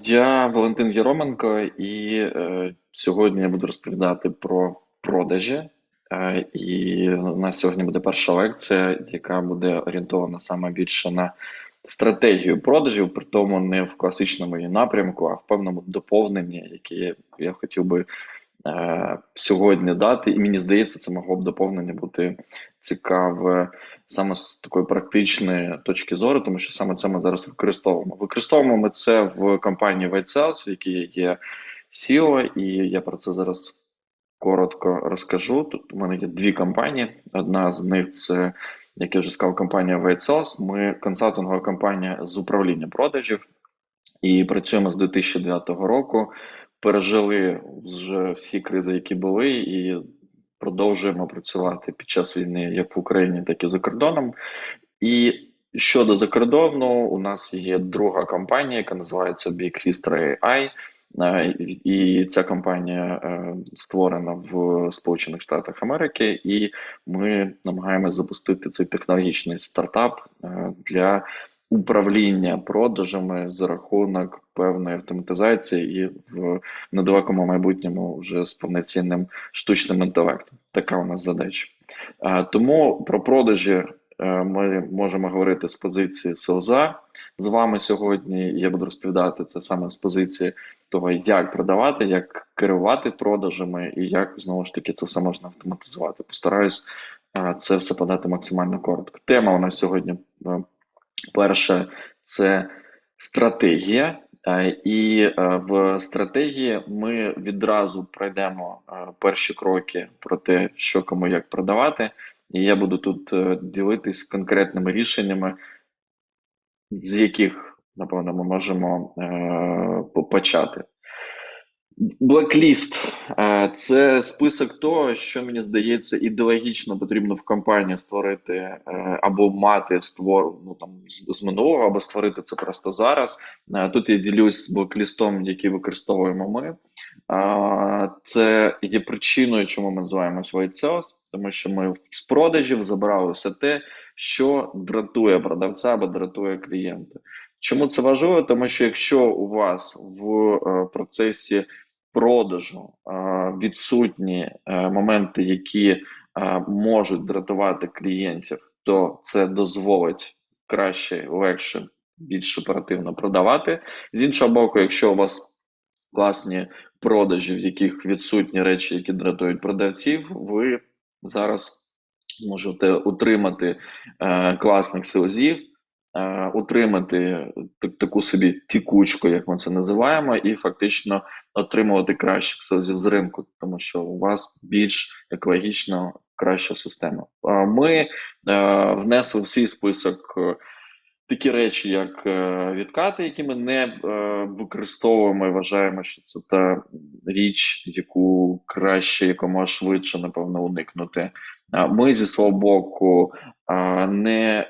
Я Валентин Єроменко, і е, сьогодні я буду розповідати про продажі. Е, і у нас сьогодні буде перша лекція, яка буде орієнтована саме більше на стратегію продажів, при тому не в класичному її напрямку, а в певному доповненні, яке я хотів би е, сьогодні дати. І мені здається, це могло б доповнення бути цікаве саме з такої практичної точки зору, тому що саме це ми зараз використовуємо. Використовуємо ми це в компанії White в якій є SEO, і я про це зараз коротко розкажу. Тут у мене є дві компанії. Одна з них це, як я вже сказав, компанія White. Ми консалтингова компанія з управління продажів і працюємо з 2009 року. Пережили вже всі кризи, які були, і продовжуємо працювати під час війни як в Україні, так і за кордоном. І щодо закордону, у нас є друга компанія, яка називається Big. Е, І ця компанія е, створена в Сполучених Штатах Америки, і ми намагаємося запустити цей технологічний стартап е, для управління продажами за рахунок певної автоматизації і в недалекому майбутньому вже з повноцінним штучним інтелектом. Така у нас задача. Тому про продажі е, ми можемо говорити з позиції селза з вами сьогодні. Я буду розповідати це саме з позиції того, як продавати, як керувати продажами і як знову ж таки це все можна автоматизувати. Постараюсь е, це все подати максимально коротко. Тема у нас сьогодні е, перше це стратегія. Е, І е, в стратегії ми відразу пройдемо е, перші кроки про те, що кому як продавати. І я буду тут ділитись конкретними рішеннями, з яких, напевно, ми можемо почати. Blacklist – це список того, що мені здається, ідеологічно потрібно в компанії створити е, або мати створ ну там з, минулого, або створити це просто зараз. Е, Тут я ділюсь з блоклістом, який використовуємо ми. А, Це є причиною, чому ми називаємось White тому що ми з продажів забрали все те, що дратує продавця або дратує клієнта. Чому це важливо? Тому що якщо у вас в е, процесі продажу е, відсутні е, моменти, які е, можуть дратувати клієнтів, то це дозволить краще, легше, більш оперативно продавати. З іншого боку, якщо у вас класні продажі, в яких відсутні речі, які дратують продавців, ви зараз можете утримати класних селзів, е, утримати таку собі тікучку, як ми це називаємо, і фактично отримувати кращих селзів з ринку, тому що у вас більш екологічно краща система. Ми е, внесли в свій список. е, Такі речі, як відкати, які ми не використовуємо і вважаємо, що це та річ, яку краще якомога швидше, напевно, уникнути. Ми зі свого боку не,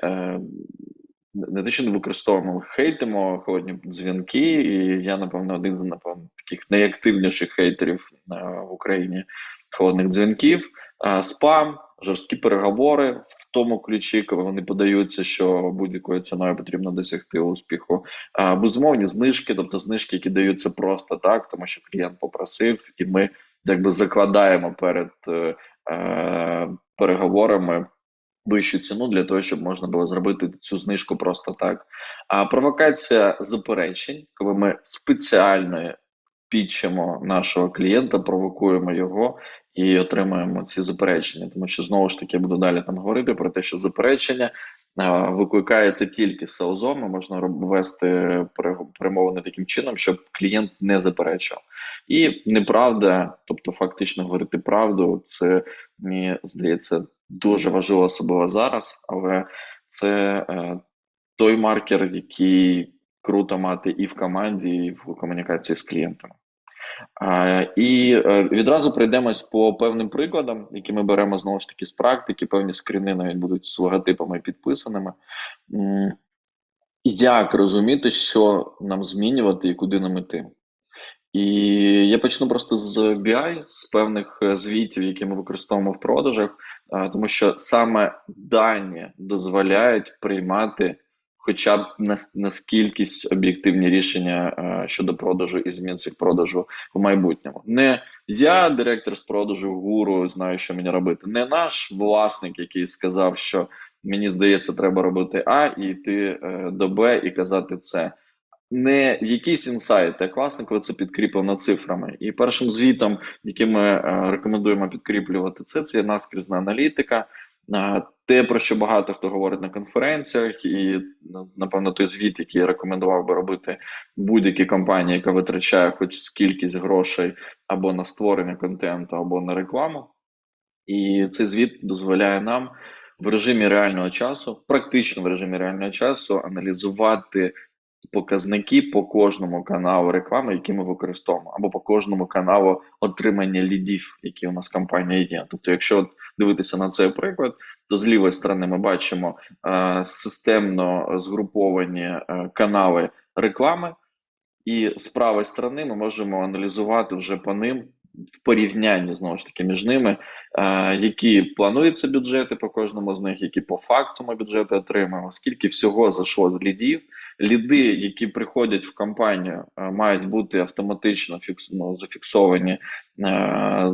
не те, що не використовуємо, хейтимо холодні дзвінки, і я, напевно, один з напевно таких найактивніших хейтерів е, в Україні холодних дзвінків. А, Спам, жорсткі переговори в тому ключі, коли вони подаються, що будь-якою ціною потрібно досягти успіху. А, Безумовні знижки, тобто знижки, які даються просто так, тому що клієнт попросив, і ми якби закладаємо перед е, е, переговорами вищу ціну для того, щоб можна було зробити цю знижку просто так. А провокація заперечень, коли ми спеціально пічемо нашого клієнта, провокуємо його і отримуємо ці заперечення. Тому що знову ж таки я буду далі там говорити про те, що заперечення викликається тільки селзом, і можна вести перемовини таким чином, щоб клієнт не заперечував. І неправда, тобто фактично говорити правду, це мені здається дуже важливо особливо зараз, але це е, той маркер, який круто мати і в команді, і в комунікації з клієнтами. І е, відразу пройдемось по певним прикладам, які ми беремо знову ж таки з практики. Певні скріни навіть будуть з логотипами підписаними. Як розуміти, що нам змінювати і куди нам іти? І я почну просто з BI, з певних е, звітів, які ми використовуємо в продажах, тому що саме дані дозволяють приймати хоча б на, на скількись об'єктивні рішення е, щодо продажу і змін цих продажу в майбутньому. Не я, директор з продажу гуру, знаю, що мені робити. Не наш власник, який сказав, що мені здається, треба робити А і йти е, до Б і казати це. Не якісь інсайти, а класно, коли це підкріплено цифрами. І першим звітом, яким ми е, рекомендуємо підкріплювати це, це є наскрізна аналітика. Те, про що багато хто говорить на конференціях, і ну, напевно той звіт, який я рекомендував би робити будь-якій компанії, яка витрачає хоч кількість грошей або на створення контенту, або на рекламу. І цей звіт дозволяє нам в режимі реального часу, практично в режимі реального часу, аналізувати показники по кожному каналу реклами, які ми використовуємо, або по кожному каналу отримання лідів, які у нас компанія є. Тобто, якщо дивитися на цей приклад, то з лівої сторони ми бачимо е, системно згруповані е, канали реклами, і з правої сторони ми можемо аналізувати вже по ним в порівнянні знову ж таки між ними, е, які плануються бюджети по кожному з них, які по факту ми бюджети отримаємо, скільки всього зайшло з лідів. Ліди, які приходять в компанію, е, мають бути автоматично фікс, ну, зафіксовані е,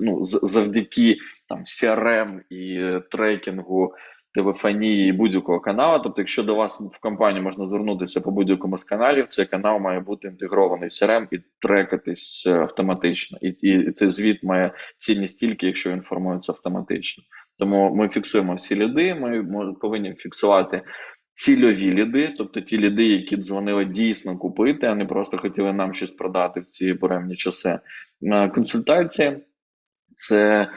ну, завдяки там CRM і трекінгу телефонії будь-якого каналу. Тобто, якщо до вас в компанію можна звернутися по будь-якому з каналів, цей канал має бути інтегрований в CRM і трекатись е, автоматично. І, і цей звіт має цінність тільки, якщо інформується автоматично. Тому ми фіксуємо всі ліди. Ми, повинні фіксувати. Цільові ліди, тобто ті ліди, які дзвонили дійсно купити, а не просто хотіли нам щось продати в ці буремні часи. Е, консультація це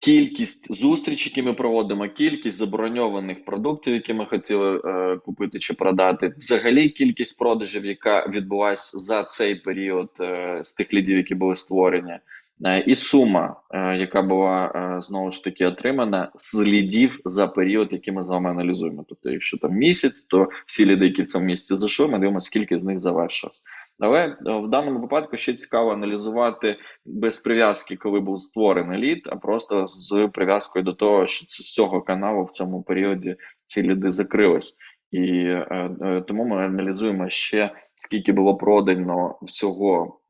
Кількість зустрічей, які ми проводимо, кількість заброньованих продуктів, які ми хотіли е, купити чи продати, взагалі кількість продажів, яка відбулася за цей період е, з тих лідів, які були створені, е, і сума, е, яка була е, знову ж таки отримана з лідів за період, який ми з вами аналізуємо. Тобто, якщо там місяць, то всі ліди, які в цьому місяці зайшли, ми дивимося, скільки з них завершилось. Але е, в даному випадку ще цікаво аналізувати без прив'язки, коли був створений лід, а просто з прив'язкою до того, що з цього каналу в цьому періоді ці ліди закрились. І е, е, тому ми аналізуємо ще скільки було продано всього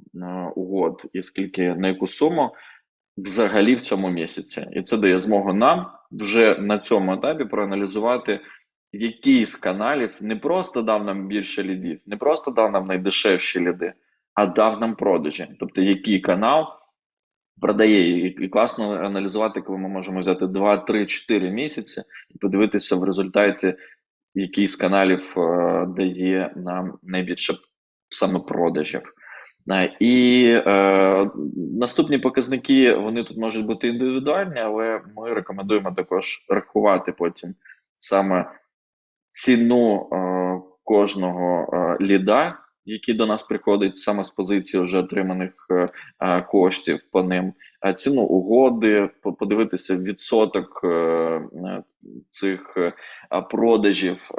угод, і скільки на яку суму взагалі в цьому місяці, і це дає змогу нам вже на цьому етапі проаналізувати який з каналів не просто дав нам більше лідів, не просто дав нам найдешевші ліди, а дав нам продажі. Тобто, який канал продає, і, класно аналізувати, коли ми можемо взяти 2, 3, 4 місяці і подивитися в результаті, який з каналів е, дає нам найбільше саме продажів. Е, і е, наступні показники вони тут можуть бути індивідуальні, але ми рекомендуємо також рахувати потім саме ціну е, кожного е, ліда, який до нас приходить саме з позиції вже отриманих е, коштів по ним, ціну угоди, подивитися відсоток цих продажів.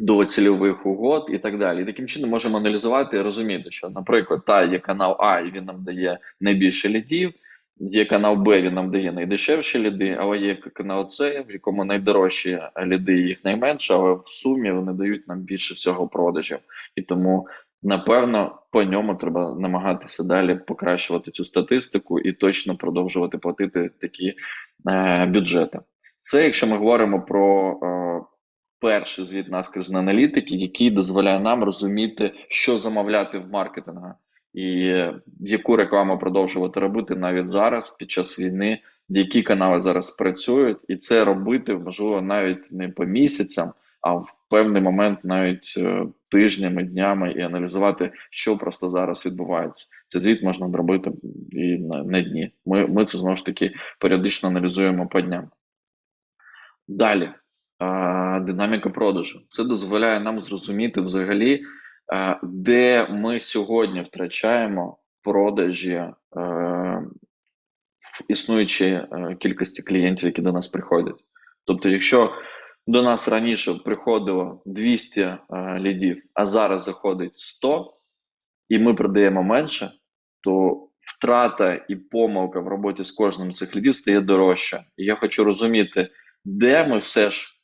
До цільових угод і так далі. І таким чином можемо аналізувати і розуміти, що, наприклад, та є канал А, і він нам дає найбільше лідів. Є канал Б, він нам дає найдешевші ліди, але є канал С, в якому найдорожчі ліди, їх найменше, але в сумі вони дають нам більше всього продажів. І тому, напевно, по ньому треба намагатися далі покращувати цю статистику і точно продовжувати платити такі е, бюджети. Це якщо ми говоримо про е, перший звіт наскрізної аналітики, який дозволяє нам розуміти, що замовляти в маркетингу і яку рекламу продовжувати робити навіть зараз, під час війни, які канали зараз працюють, і це робити можливо навіть не по місяцям, а в певний момент навіть е, тижнями, днями і аналізувати, що просто зараз відбувається. Це звіт можна робити і на, дні. Ми, Ми це знову ж таки періодично аналізуємо по дням. Далі. Динаміка продажу. Це дозволяє нам зрозуміти взагалі, де ми сьогодні втрачаємо продажі е, в існуючій е, кількості клієнтів, які до нас приходять. Тобто, якщо до нас раніше приходило 200 лідів, а зараз заходить 100, і ми продаємо менше, то втрата і помилка в роботі з кожним з цих лідів стає дорожча. І я хочу розуміти, де ми все ж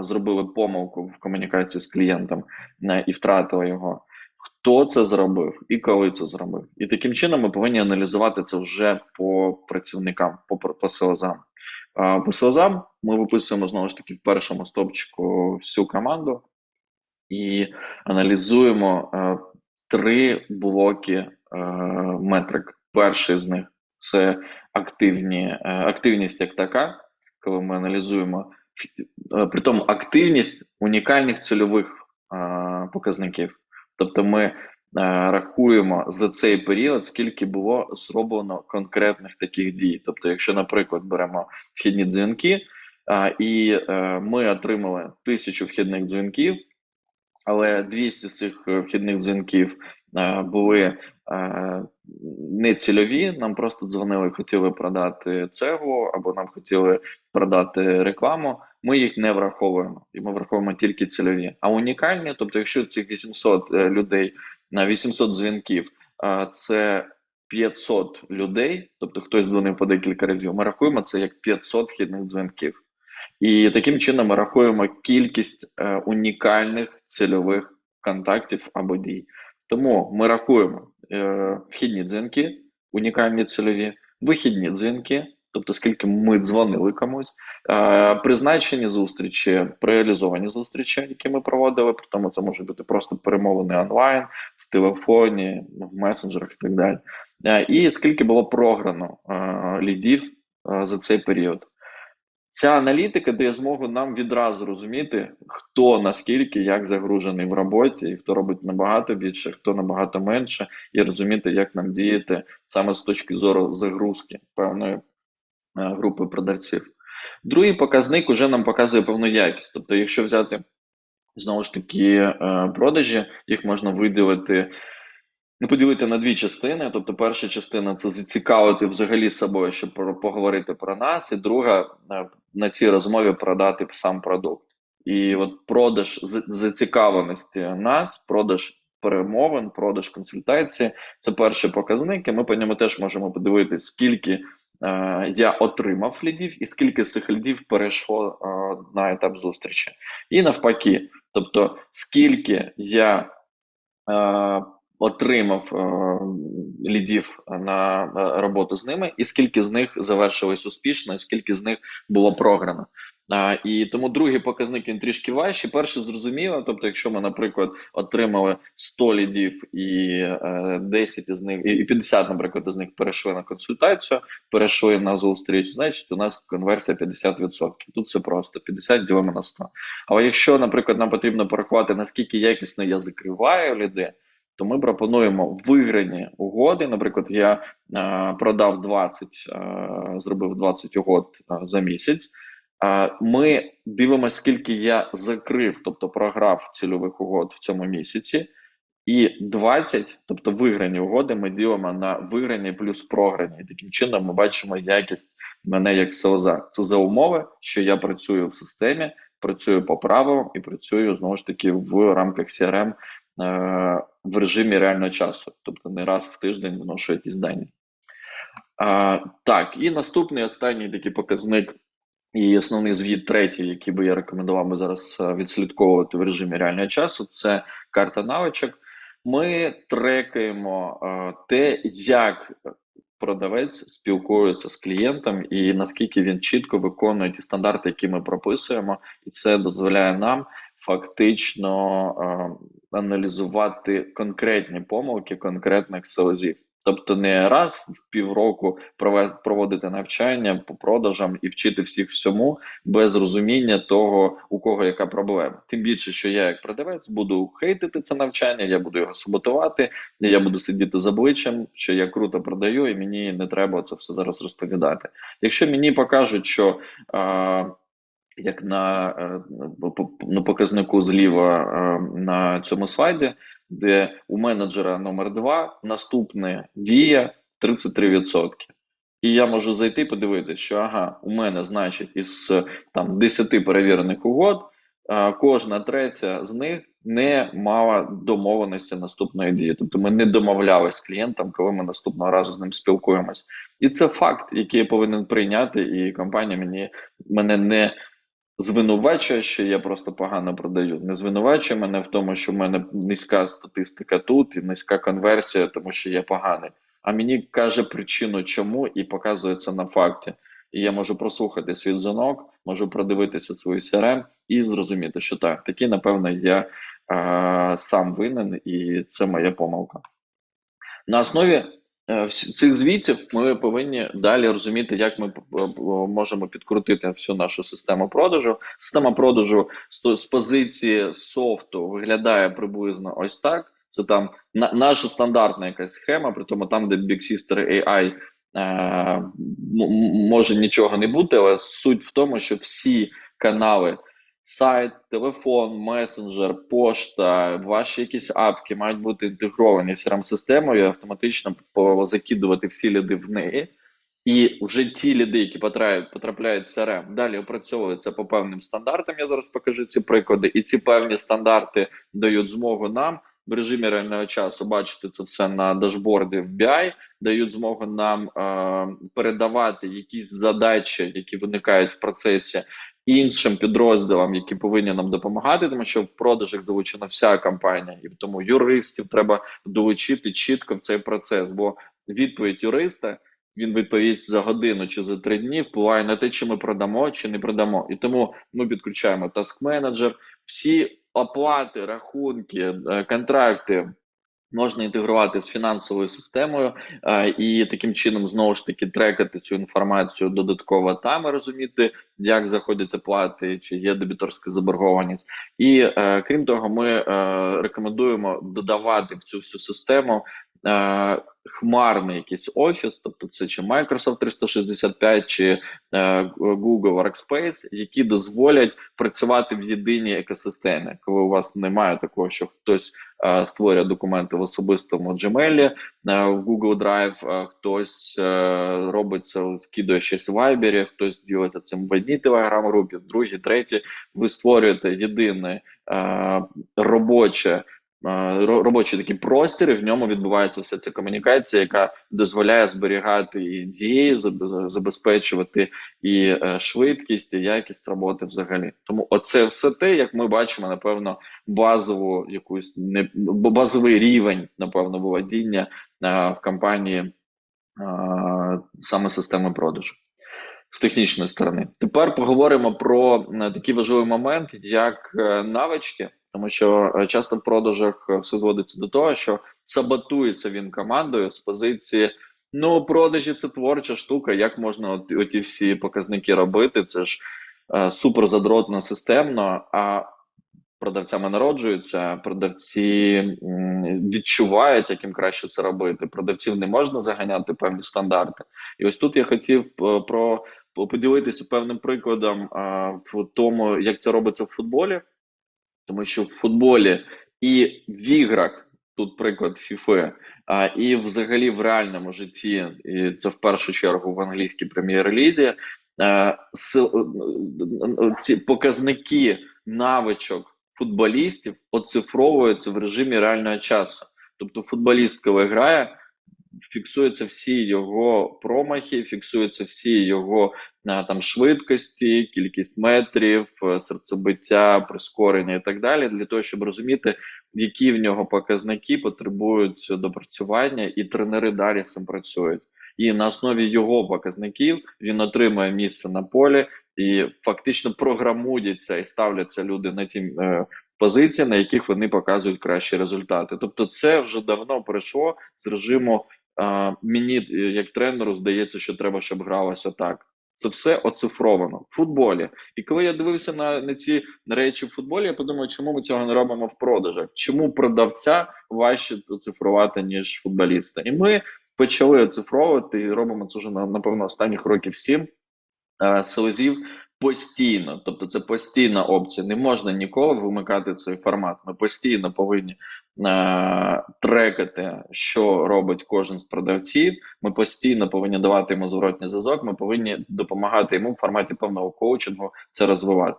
зробили помилку в комунікації з клієнтом е, і втратили його. Хто це зробив і коли це зробив, і таким чином ми повинні аналізувати це вже по працівникам, по по селезам. По селезам ми виписуємо знову ж таки в першому стовпчику всю команду і аналізуємо е, три блоки е, метрик. Перший з них це активні, е, активність як така, коли ми аналізуємо при тому активність унікальних цільових показників. Тобто ми рахуємо за цей період, скільки було зроблено конкретних таких дій. Тобто, якщо, наприклад, беремо вхідні дзвінки, і е, ми отримали тисячу вхідних дзвінків, але 200 з цих е, вхідних дзвінків були не цільові. Нам просто дзвонили, хотіли продати цеглу або нам хотіли продати рекламу. Ми їх не враховуємо, і ми враховуємо тільки цільові. А унікальні, тобто, якщо цих 800 людей на 800 дзвінків, це 500 людей, тобто хтось дзвонив по декілька разів. Ми рахуємо це як 500 вхідних дзвінків. І таким чином ми рахуємо кількість е, унікальних цільових контактів або дій. Тому ми рахуємо е, вхідні дзвінки, унікальні цільові, вихідні дзвінки, тобто скільки ми дзвонили комусь, е, призначені зустрічі, реалізовані зустрічі, які ми проводили. При тому це може бути просто перемовини онлайн, в телефоні, в месенджерах і так далі. Е, і скільки було програно е, лідів е, за цей період. Ця аналітика дає змогу нам відразу розуміти, хто наскільки як загружений в роботі, і хто робить набагато більше, хто набагато менше, і розуміти, як нам діяти саме з точки зору загрузки певної е, групи продавців. Другий показник уже нам показує певну якість. Тобто, якщо взяти знову ж таки е, продажі, їх можна виділити поділити на дві частини. Тобто, перша частина це зацікавити взагалі собою, щоб поговорити про нас, і друга на цій розмові продати сам продукт. І от продаж зацікавленості нас, продаж перемовин, продаж консультації це перший показник. І ми по ньому теж можемо подивитися, скільки е, я отримав лідів, і скільки з цих лідів перейшло е, на етап зустрічі. І навпаки, тобто, скільки я. Е, отримав е, лідів на е, роботу з ними, і скільки з них завершилось успішно, і скільки з них було програно. А, І тому другий показник він трішки важчий. Перше зрозуміло. Тобто, якщо ми, наприклад, отримали 100 лідів і е, 10 із них, і 50, наприклад, із них перейшли на консультацію, перейшли на зустріч, значить у нас конверсія 50%. Тут все просто 50 ділимо на 100. Але якщо, наприклад, нам потрібно порахувати, наскільки якісно я закриваю людей, то ми пропонуємо виграні угоди. Наприклад, я е, продав 20, е, зробив 20 угод е, за місяць. Е, ми дивимося, скільки я закрив, тобто програв цільових угод в цьому місяці. І 20, тобто виграні угоди, ми ділимо на виграні плюс програні. І таким чином ми бачимо якість мене як селза. Це за умови, що я працюю в системі, працюю по правилам і працюю знову ж таки в рамках CRM в режимі реального часу, тобто не раз в тиждень вношу якісь дані. А, Так, і наступний останній такий показник, і основний звіт, третій, який би я рекомендував би зараз е, відслідковувати в режимі реального часу, це карта навичок. Ми трекаємо е, те, як продавець спілкується з клієнтом і наскільки він чітко виконує ті стандарти, які ми прописуємо, і це дозволяє нам фактично е, аналізувати конкретні помилки конкретних селезів. Тобто не раз в півроку проводити навчання по продажам і вчити всіх всьому без розуміння того, у кого яка проблема. Тим більше, що я, як продавець, буду хейтити це навчання, я буду його саботувати, я буду сидіти з обличчям, що я круто продаю, і мені не треба це все зараз розповідати. Якщо мені покажуть, що. Е, як на е, на показнику зліва е, на цьому слайді, де у менеджера номер 2 наступна дія 33%. І я можу зайти і подивитися, що ага, у мене, значить, із там 10 перевірених угод, е, кожна третя з них не мала домовленості наступної дії. Тобто ми не домовлялися з клієнтом, коли ми наступного разу з ним спілкуємось. І це факт, який я повинен прийняти, і компанія мені мене не звинувачує, що я просто погано продаю. Не звинувачує мене в тому, що в мене низька статистика тут і низька конверсія, тому що я поганий. А мені каже причину, чому, і показує це на факті. І я можу прослухати свій дзвонок, можу продивитися свою CRM і зрозуміти, що так, таки, напевно, я е, сам винен, і це моя помилка. На основі цих звітів ми повинні далі розуміти, як ми можемо підкрутити всю нашу систему продажу. Система продажу з, позиції софту виглядає приблизно ось так. Це там на, наша стандартна якась схема, при тому там, де Big Sister AI е, може нічого не бути, але суть в тому, що всі канали сайт, телефон, месенджер, пошта, ваші якісь апки мають бути інтегровані з CRM-системою, автоматично закидувати всі ліди в неї. І вже ті ліди, які потрапляють, потрапляють в CRM, далі опрацьовуються по певним стандартам. Я зараз покажу ці приклади, і ці певні стандарти дають змогу нам в режимі реального часу бачити це все на дашборді в BI, дають змогу нам е, передавати якісь задачі, які виникають в процесі іншим підрозділам, які повинні нам допомагати, тому що в продажах залучена вся компанія, і тому юристів треба долучити чітко в цей процес. Бо відповідь юриста він відповість за годину чи за три дні, впливає на те, чи ми продамо, чи не продамо. І тому ми підключаємо task менеджер всі оплати, рахунки, е, контракти. Можна інтегрувати з фінансовою системою е, і таким чином знову ж таки трекати цю інформацію додатково там і розуміти, як заходяться плати, чи є дебіторська заборгованість. І е, крім того, ми е, рекомендуємо додавати в цю всю систему е, хмарний якийсь офіс, тобто це чи Microsoft 365, чи е, Google Workspace, які дозволять працювати в єдиній екосистемі, коли у вас немає такого, що хтось е, створює документи в особистому Gmail, е, в Google Drive, е, хтось е, робить це, скидує щось в Viber, хтось ділиться цим в одній телеграм-групі, в другій, третій. Ви створюєте єдине е, робоче. Е, ро- Робочий такий простір, і в ньому відбувається вся ця комунікація, яка дозволяє зберігати і дії, забезпечувати і е, швидкість, і якість роботи взагалі. Тому оце все те, як ми бачимо, напевно, базову якусь не базовий рівень, напевно, володіння е, в компанії е, саме системи продажу з технічної сторони. Тепер поговоримо про такий важливий момент, як навички, тому що е, часто в продажах е, все зводиться до того, що саботується він командою з позиції. Ну, продажі це творча штука. Як можна от, оті всі показники робити? Це ж е, супер задротно системно. А продавцями народжуються, продавці м, відчувають, яким краще це робити. Продавців не можна заганяти певні стандарти. І ось тут я хотів е, про поділитися певним прикладом е, в тому, як це робиться в футболі, тому що в футболі і в іграх. Тут приклад ФІФи, а і взагалі в реальному житті, і це в першу чергу в англійській прем'єр-лізі, е, е, ці показники навичок футболістів оцифровуються в режимі реального часу. Тобто, футболіст, коли грає, фіксуються всі його промахи, фіксуються всі його е, там швидкості, кількість метрів, е, серцебиття, прискорення і так далі, для того, щоб розуміти, які в нього показники потребують допрацювання, і тренери далі цим працюють. І на основі його показників він отримує місце на полі і фактично програмуються і ставляться люди на ті е, позиції, на яких вони показують кращі результати. Тобто, це вже давно перейшло з режиму. Мені е, як тренеру здається, що треба, щоб гралося так. Це все оцифровано в футболі. І коли я дивився на, на ці речі в футболі, я подумав, чому ми цього не робимо в продажах? Чому продавця важче оцифрувати, ніж футболіста? І ми почали оцифровувати і робимо це вже на напевно останніх років сім селезів постійно. Тобто, це постійна опція. Не можна ніколи вимикати цей формат. Ми постійно повинні трекати, що робить кожен з продавців. Ми постійно повинні давати йому зворотній зв'язок. Ми повинні допомагати йому в форматі певного коучингу це розвивати.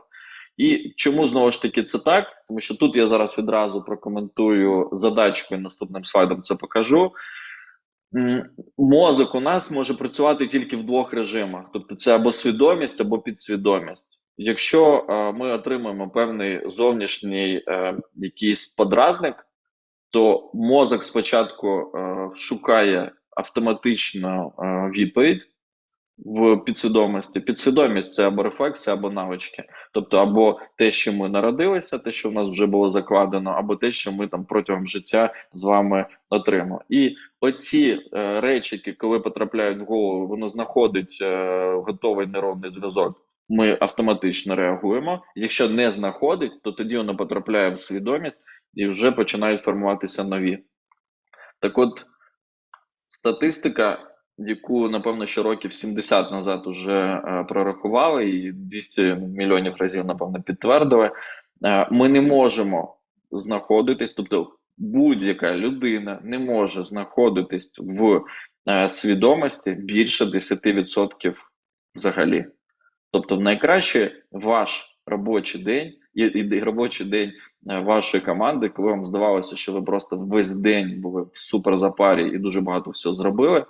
І чому знову ж таки це так? Тому що тут я зараз відразу прокоментую задачку і наступним слайдом це покажу. Мозок у нас може працювати тільки в двох режимах: тобто, це або свідомість, або підсвідомість. якщо е, ми отримуємо певний зовнішній е, якийсь подразник, то мозок спочатку е, шукає автоматично е, відповідь в підсвідомості. Підсвідомість це або рефлексія, або навички. Тобто, або те, що ми народилися, те, що в нас вже було закладено, або те, що ми там протягом життя з вами отримали. І оці е, речі, коли потрапляють в голову, воно знаходить е, готовий нейронний зв'язок. Ми автоматично реагуємо. Якщо не знаходить, то тоді воно потрапляє в свідомість і вже починають формуватися нові. Так от, статистика, яку, напевно, що років 70 назад вже е, прорахували, і 200 мільйонів разів, напевно, підтвердили, е, ми не можемо знаходитись, тобто будь-яка людина не може знаходитись в е, свідомості більше 10% взагалі. Тобто, в найкраще ваш робочий день і, і робочий день вашої команди, коли вам здавалося, що ви просто весь день були в суперзапарі і дуже багато всього зробили,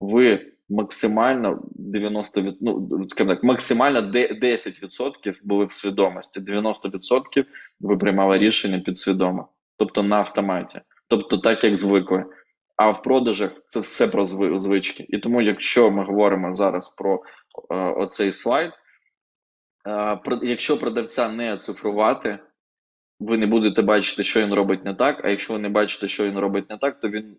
ви максимально 90 від, ну, так, максимально де- 10% були в свідомості, 90% ви приймали рішення підсвідомо, тобто на автоматі, тобто так як звикли. А в продажах це все про зви- звички. І тому, якщо ми говоримо зараз про е, оцей слайд, е, про, якщо продавця не оцифрувати, ви не будете бачити, що він робить не так. А якщо ви не бачите, що він робить не так, то він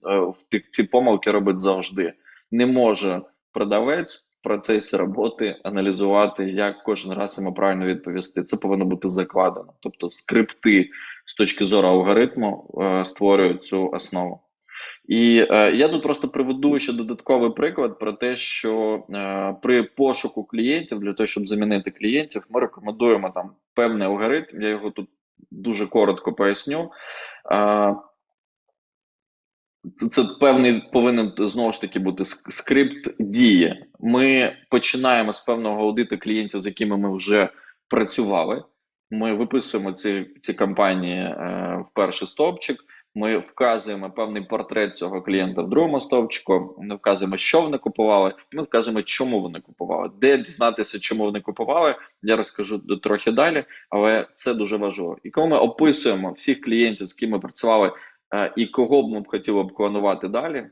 е, ці помилки робить завжди. Не може продавець в процесі роботи аналізувати, як кожен раз йому правильно відповісти. Це повинно бути закладено. Тобто, скрипти з точки зору алгоритму е, створюють цю основу. І е, я тут просто приведу ще додатковий приклад про те, що е, при пошуку клієнтів для того, щоб замінити клієнтів, ми рекомендуємо там певний алгоритм. Я його тут дуже коротко поясню. Це, це певний повинен знову ж таки бути скрипт дії. Ми починаємо з певного аудиту клієнтів, з якими ми вже працювали. Ми виписуємо ці, ці кампанії е, в перший стовпчик. Ми вказуємо певний портрет цього клієнта в другому стовпчику. Ми вказуємо, що вони купували. і Ми вказуємо, чому вони купували. Де дізнатися, чому вони купували, я розкажу трохи далі, але це дуже важливо. І коли ми описуємо всіх клієнтів, з ким ми працювали, е, і кого б ми б хотіли б клонувати далі.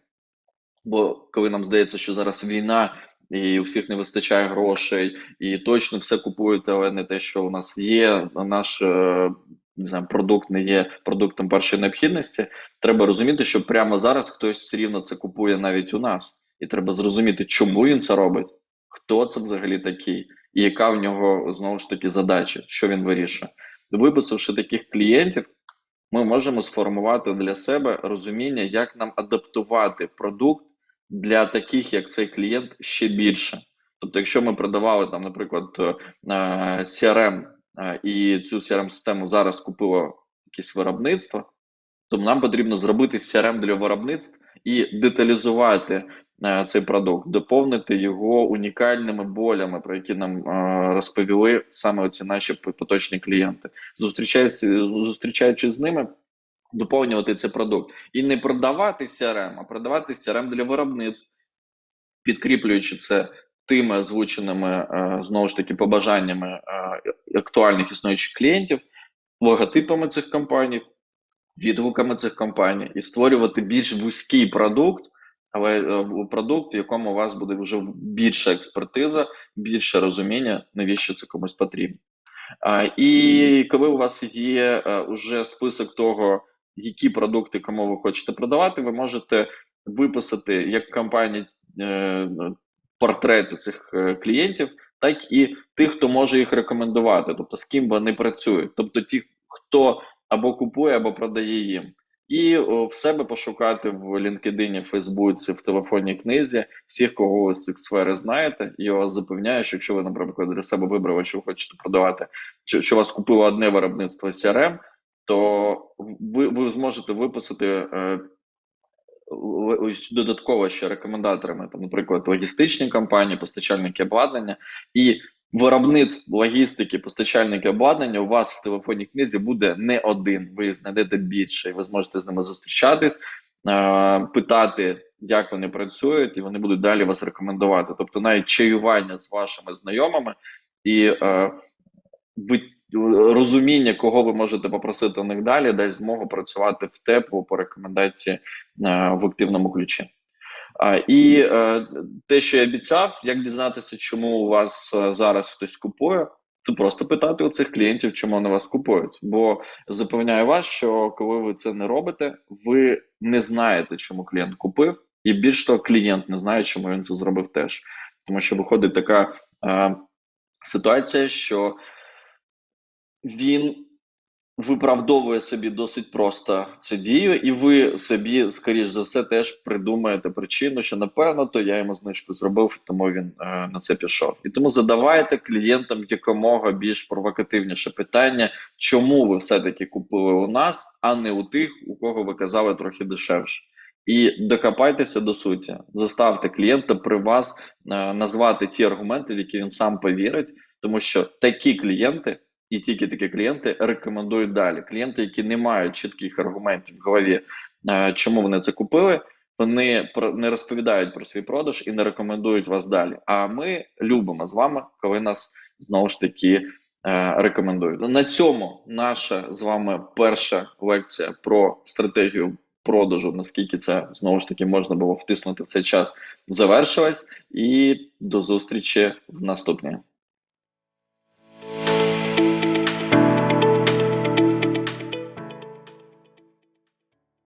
Бо коли нам здається, що зараз війна і у всіх не вистачає грошей, і точно все купують, але не те, що у нас є. Наш е, не знаю, продукт не є продуктом першої необхідності. Треба розуміти, що прямо зараз хтось все рівно це купує навіть у нас, і треба зрозуміти, чому він це робить, хто це взагалі такий, і яка в нього знову ж таки задача, що він вирішує. Виписавши таких клієнтів, ми можемо сформувати для себе розуміння, як нам адаптувати продукт для таких, як цей клієнт, ще більше. Тобто, якщо ми продавали там, наприклад, е, CRM, е, і цю crm систему зараз купило якесь виробництво, то нам потрібно зробити CRM для виробництв і деталізувати е, цей продукт, доповнити його унікальними болями, про які нам е, розповіли саме оці наші поточні клієнти. Зустрічаючись, зустрічаючись з ними, доповнювати цей продукт і не продавати CRM, а продавати CRM для виробництв, підкріплюючи це тими озвученими е, знову ж таки побажаннями е, актуальних існуючих клієнтів, логотипами цих компаній, відгуками цих компаній, і створювати більш вузький продукт. Але е, продукт, в якому у вас буде вже більша експертиза, більше розуміння, навіщо це комусь потрібно. І коли у вас є е, уже список того, які продукти кому ви хочете продавати, ви можете виписати як компанія портрети цих е, клієнтів, так і тих, хто може їх рекомендувати, тобто з ким вони працюють, тобто ті, хто або купує, або продає їм. І в себе пошукати в LinkedIn, Фейсбуці, в телефонній книзі всіх, кого ви з цих сфери знаєте. І я вас запевняю, що якщо ви, наприклад, для себе вибрали, що ви хочете продавати, що, що вас купило одне виробництво CRM, то ви, ви зможете виписати е, додатково ще рекомендаторами, там, наприклад, логістичні компанії, постачальники обладнання і виробництв логістики, постачальники обладнання у вас в телефонній книзі буде не один. Ви знайдете більше, і ви зможете з ними зустрічатись, е, питати, як вони працюють, і вони будуть далі вас рекомендувати. Тобто, навіть чаювання з вашими знайомими і е, ви розуміння, кого ви можете попросити у них далі, дасть змогу працювати в тепло по рекомендації е, в активному ключі. І е, те, що я обіцяв, як дізнатися, чому у вас е, зараз хтось купує, це просто питати у цих клієнтів, чому вони вас купують. Бо запевняю вас, що коли ви це не робите, ви не знаєте, чому клієнт купив, і більш того, клієнт не знає, чому він це зробив теж. Тому що виходить така е, ситуація, що він виправдовує собі досить просто цю дію, і ви собі, скоріш за все, теж придумаєте причину, що напевно то я йому знижку зробив, тому він е, на це пішов. І тому задавайте клієнтам якомога більш провокативніше питання, чому ви все-таки купили у нас, а не у тих, у кого ви казали трохи дешевше. І докопайтеся до суті, заставте клієнта при вас е, назвати ті аргументи, в які він сам повірить, тому що такі клієнти і тільки такі клієнти рекомендують далі. Клієнти, які не мають чітких аргументів в голові, е, чому вони це купили, вони не розповідають про свій продаж і не рекомендують вас далі. А ми любимо з вами, коли нас знову ж таки е, рекомендують. На цьому наша з вами перша лекція про стратегію. Продажу, наскільки це знову ж таки можна було втиснути в цей час, завершилась, і до зустрічі в наступній.